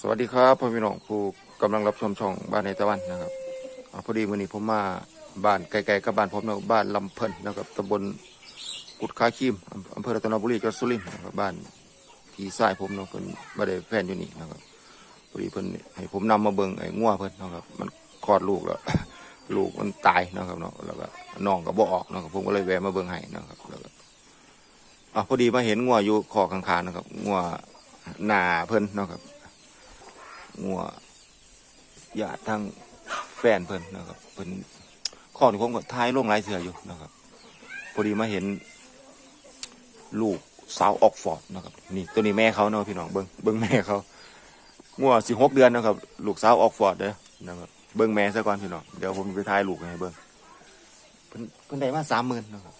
สวัสดีครับพ่อพี่น้องผู้กำลังรับชมช่องบ้านในตะวันนะครับอพอดีวันนี้ผมมาบ้านไกลๆกับบ้านผมนะบ้านลำเพิ่นนะครับตำบลกุดคาคีมอำเภอรัตนบุรีจังหวัดสุรินทร์นะครับบ้านพี่ชายผมเนาะเพิ่นม่ได้แฟนอยู่นี่นะครับพอดีเพิ่นให้ผมนำมาเบิ่งไอ้งัวเพิ่นนะครับ มันคลอดลูกแล้ว ลูกมันตายนะครับเนาะแล้วก็น้องก็บ่ออกนะครับผมก็เลยแวะมาเบิ่งให้นะครับแล้วก็อะพอดีมาเห็นงัวอยู่คอข้างๆนะครับงัวหน้าเพิ่นนะครับ งัวญาติทั้งแฟนเพิ่นนะครับเพิ่นข้อที่ผมก็ท้ายลงหลายเสืออยู่นะครับพอดีมาเห็นลูกสาวออกฟอร์ดนะครับนี่ตัวนี้แม่เขาเนาะพี่น้องเบิ้งเบิ้งแม่เขางัวสิหกเดือนนะครับ ลูกสาวออกฟอร์ดเด้อนะครับเบิ้งแม่ซะก่อนพี่น้องเดี๋ยวผมไปทายลูกให้เบิ้งเพิ่นเพิ่นได้มาสามหมื่นนะครับ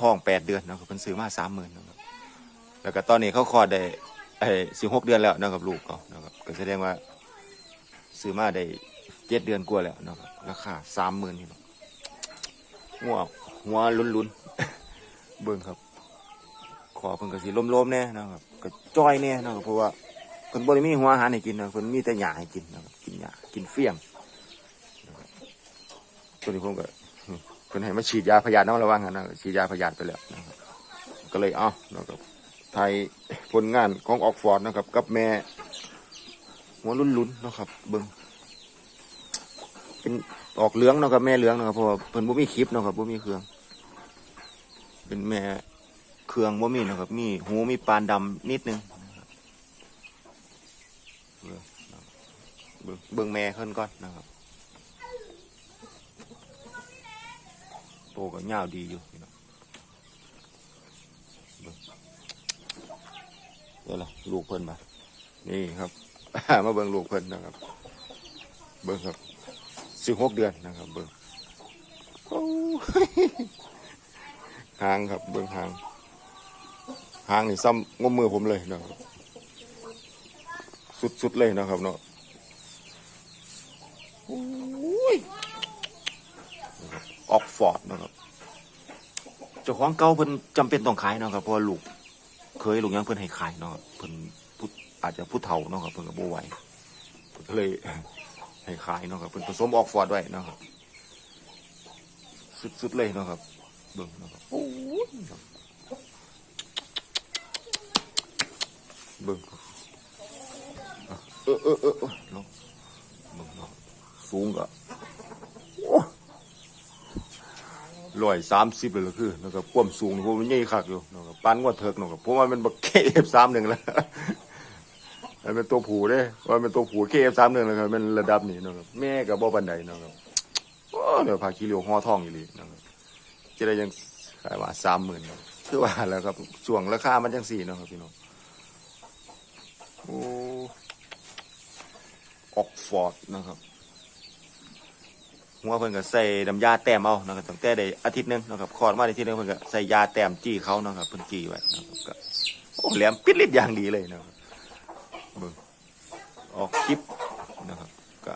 ท้องแปดเดือนนะครับเพิ่นซื้อมาสามหมื่นนะครับแล้วก็ตอนนี้เขาคลอดได้ ไอ้สิหกเดือนแล้วนะครับลูกเขานะครับก็แสดงว่าซื้อมาได้เจ็ดเดือนกว่าแล้วนะครับราคาสามหมื่นนี่เนาะหัวหัวลุ้นลุ้นเบิ่งครับ ขอเพิ่นก็สิล้มๆแน่นะครับก็จ้อยแน่นะครับเพราะว่าเพิ่นบ่ได้มีหัวอาหารให้กินนะเพิ่นมีแต่หญ้าให้กินนะครับกินหญ้ากินเฟี้ยงครับตัวนี้ผมก็เพิ่นให้มาฉีดยาพยาธิน้ำระวังกันนะฉีดยาพยาธิไปแล้วนะครับก็เลยเอ้านะครับไทย ผลงานของออกฟอร์ดนะครับ กับแม่หัวลุ้นๆนะครับ เบิ้งเป็นออกเหลืองนะครับ แม่เหลืองนะครับเพราะว่าเพิ่นบ่มีคลิปนะครับบ่มีเครื่อง เป็นแม่เครื่องบ่มีนะครับ มีหูมีปานดำนิดนึงนะครับเบิ่งเบิ่งเบิ่งแม่เพิ่นก่อนนะครับโตก็ยาวดีอยู่พี่ น้องเดี๋ยวละลูกเพิ่นมานี่ครับมาเบิ่งลูกเพิ่นนะครับ เบิ่งครับสิบหกเดือนนะครับ เบิ่งหางครับ เบิ่งหาง หางนี่ซ้ำงมมือผมเลยนะครับ สุดๆเลยนะครับเนาะออกฟอร์ดนะครับเจ้าของเก่าเพิ่นจำเป็นต้องขายนะครับเพราะลูก เคยลุงยังเพิ่อนให้ขายเนาะเพิ่อนพูดอาจจะพูดเฒ่าเนาะครับเพิ่อนก็บ่ไหวเพิ่นก็เลยให้ขายเนาะครับเพิ่อนผสมออกฟอร์ดไว้เนาะครับสุดๆเลยเนาะครับเบิ่งเนาะครับโอ้ยเบิ่งเออเออเออเออลงเบิ่งเนาะสูงก็ ร้อยสามสิบเลยละคือนะครับความสูงผมมันใหญ่คักอยู่นะครับปานกว่าเถิกนะครับเพราะว่ามันบักเคเอฟสามหนึ่งแล้วมันเป็นตัวผูเด้ว่าเป็นตัวผูเคเอฟสามหนึ่งเลยครับเป็นระดับนี้นะครับแม่กับบ่บันไดนะครับโอ้เดี๋ยวพาขี้เหลียวห่อทองอีหลีนะครับจะได้ยังขายว่าสามหมื่นคือว่าแล้วครับช่วงราคามันจังสี่นะครับพี่น้องโอ้ออกฟอร์ดนะครับ หัวเพิ่นก็ใส่น้ำยาแต้มเอานะครับตั้งแต่ได้อาทิตย์หนึงนะครับคลอดมาได้อาทิตย์หนึงเพิ่นก็ใส่ยาแต้มจี้เขานะครับเพิ่นจี้ไว้นะครับก็โอ้แหลมปิดลิดอย่างดีเลยนะครับเบิ่งออกคลิปนะครับก็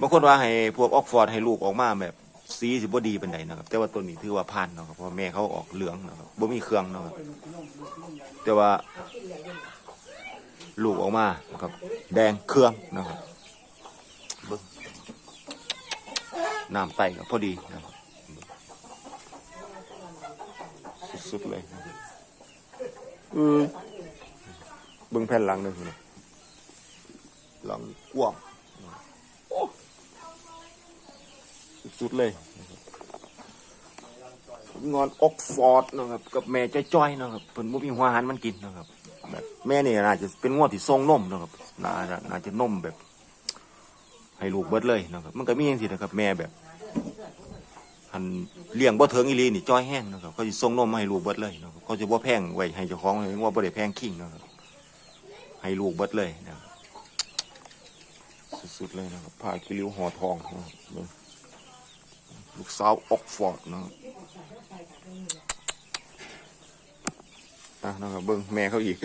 บางคนว่าให้พวกออกฟอร์ดให้ลูกออกมาแบบสีสิบ่ดีเปานใดนะครับ แต่ว่าตัวนี้ถือว่าผ่านนะครับเพราะแม่เขาออกเหลืองนะครับบ่มีเครื่องนะครับแต่ว่าลูกออกมานะครับ แดงเครื่องนะครับเบิ่ง น้ำไตก็พอดีนะครับสุดๆเลยเออเบิ้งแผ่นหลังหนึ่งนะหลังกว้างโอ้สุดๆเลยงอนออกฟอร์ดนะครับ กับแม่จ้อยๆนะครับเพิ่นบ่มีหัวอาหารมันกินนะครับแบบแม่นี่น่าจะเป็นงวดที่ทรงนมนะครับน่าจะน่าจะนมแบบ ให้ลูกเบิดเลยนะครับมันก็มีอย่างสินะครับ แม่แบบหันเลี้ยงบ่เถิงอีลีนี่จ้อยแห้งนะครับเขาจะส่งนมมาให้ลูกเบิดเลยนะครับเขาจะบ่แพงไว้ให้เจ้าของเลยว่าบ่ได้แพงคิงนะครับให้ลูกเบิดเลยนะครับสุดๆเลยนะครับผ้าคิริวห่อทองนะครับลูกสาวออกฟอร์ดนะครับนะครับเบิ่งแม่เขาอีก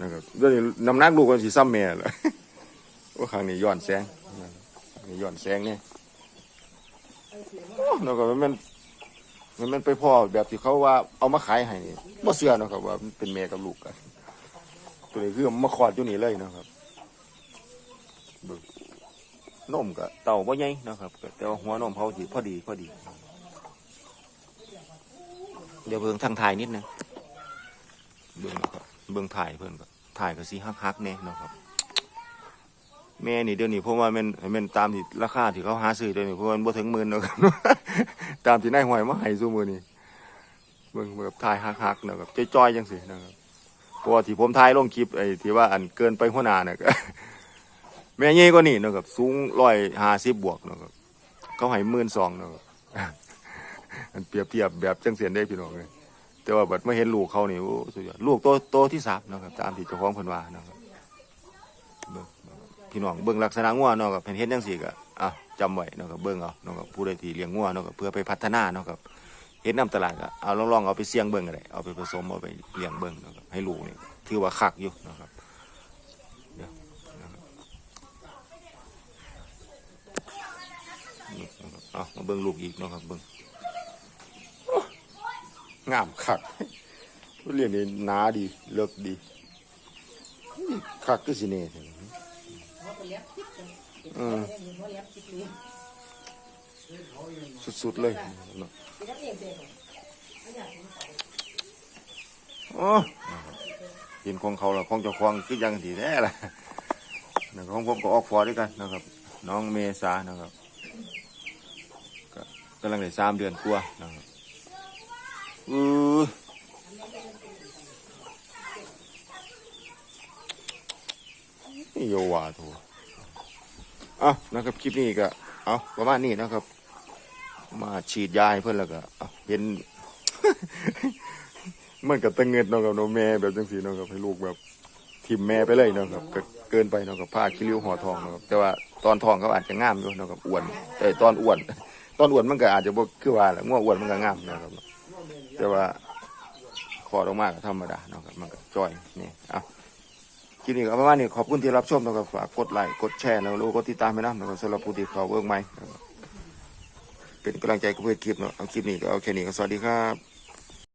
นะครับเดี๋ยวนี้น้ำหนักลูกมันสิซ้ำแม่แหละ ว่าครั้งนี้ย้อนแสงนี่ย้อนแสงเนี่ยโอ้แล้วก็มันมันมันไปพ่อแบบที่เขาว่าเอามาขายให้นี่บ่เชื่อนะครับว่าเป็นแม่กับลูกกันตัวนี้คือมาขอดอยู่นี่เลยนะครับเบิ่งนมก็เต่าบ่ใหญ่นะครับแต่ว่าหัวนมเขาสิพอดีพอดี เดี๋ยวเบิ่งทางถ่ายนิดนึงเบิ่งครับเบิ่งถ่ายเพิ่นก็ถ่ายก็สิฮักๆแน่นะครับ แม่นี่เดี๋ยวนี้ผมว่าแมันมันตามที่ราคาที่เขาหาซื้อเดี๋ยวนี้เพราะว่ามันบ่ถึงหมื่นเนาะครับตามที่นายหอยมาให้ซุมื้อนี้เบิ่งแบบถ่ายฮักๆเนาะครับจ้อยๆจังซี่นะครับเพราะว่าที่ผมถ่ายลงคลิปไอ้ที่ว่าอันเกินไปหัวหน้าเน่ะแม่ใหญ่กว่านี้เนาะครับสูง150บวกเนาะครับเขาให้12,000เนาะครับอันเปรียบเทียบแบบจังเสียนได้พี่น้องเลยแต่ว่าบัดมาเห็นลูกเขานี่โอ้สุดยอดลูกโตโตที่สามเนาะครับตามที่เจ้าของเพิ่นว่านาะครับ พี่น้องเบิ่งลักษณะงัวเนาะครับเพนเฮ็ดจังซี่ก็อะจำไว้เนาะครับเบิ่งเอาเนาะครับผู้ใดที่เลี้ยงงัวเนาะครับเพื่อไปพัฒนาเนาะครับเฮ็ดน้ำตลาดก็เอาลองๆเอาไปเสี่ยงเบิ่งก็ได้เอาไปผสมเอาไปเลี้ยงเบิ่งเนาะครับให้ลูกนี่ถือว่าคักอยู่เนาะครับเดี๋ยวนะครับนี่นะครับเอามาเบิ่งลูกอีกเนาะครับเบิ่งงามคักเรียนนี่หนาดีเลิกดีคักก็สิเน่เออสุดๆเลยนะโอ้เห็นของเขาล้วของเจ้าของคือยังดีแน่ล่ะนะของผมก็ออกฟอร์ด้วยกันนะครับ น้องเมษานะครับก็กำลังได้สามเดือนกว่านะครับเออนี่โยวาโถอะนะครับคลิปนี้ก็เอาประมาณนี้นะครับ มาฉีดยาให้เพื่อนแล้วก็เอาเห็นมันกับตังเงินเนาะกับน้องแม่แบบจังสีเนาะกับให้ลูกแบบทิมแม่ไปเลยเนาะครับเกินไปเนาะกับผ้าคิริ้วห่อทองเนาะครับแต่ว่าตอนทองเขาอาจจะงามอยู่เนาะกับอ้วนแต่ตอนอ้วน ตอนอ้วนมันก็อาจจะบ่คือว่าแหละง่วงอ้วนมันก็งามนะครับ แต่ว่าขอดออกมากธรรมดาเนาะครับมันก็จ่อยนี่เอา คลิปนี้ก็ประมาณนี้ขอบคุณที่รับชมนะครับฝากกดไลค์กดแชร์แล้วกดติดตามไปนะนะครับสำหรับผู้ที่เขาเวิร์กใหม่เป็นกำลังใจกับเพื่อนคลิปเนาะเอาคลิปนี้ก็เอาแค่นี้ก็สวัสดีครับ